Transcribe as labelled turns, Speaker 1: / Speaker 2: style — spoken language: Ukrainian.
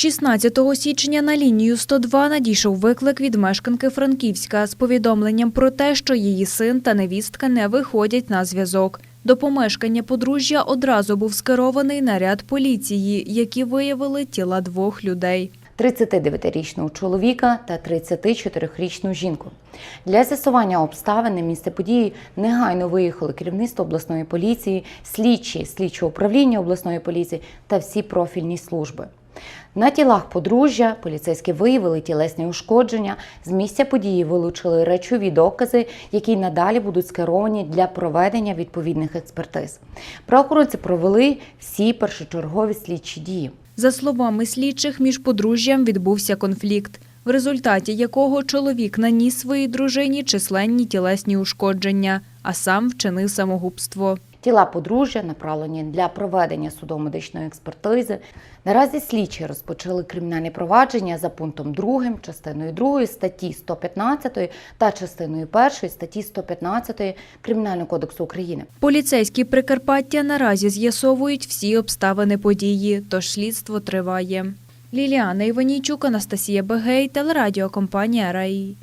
Speaker 1: 16 січня на лінію 102 надійшов виклик від мешканки Франківська з повідомленням про те, що її син та невістка не виходять на зв'язок. До помешкання подружжя одразу був скерований наряд поліції, які виявили тіла двох людей.
Speaker 2: 39-річного чоловіка та 34-річну жінку. Для з'ясування обставин місце події негайно виїхали керівництво обласної поліції, слідчі слідчого управління обласної поліції та всі профільні служби. На тілах подружжя поліцейські виявили тілесні ушкодження. З місця події вилучили речові докази, які надалі будуть скеровані для проведення відповідних експертиз. Правоохоронці провели всі першочергові слідчі дії.
Speaker 1: За словами слідчих, між подружжям відбувся конфлікт, в результаті якого чоловік наніс своїй дружині численні тілесні ушкодження, а сам вчинив самогубство.
Speaker 2: Тіла подружжя направлені для проведення судово-медичної експертизи. Наразі слідчі розпочали кримінальне провадження за пунктом 2, частиною 2 статті 115 та частиною 1 статті 115 Кримінального кодексу України.
Speaker 1: Поліцейські Прикарпаття наразі з'ясовують всі обставини події, тож слідство триває. Ліліана Іванійчук, Анастасія Бегей, телерадіокомпанія Раї.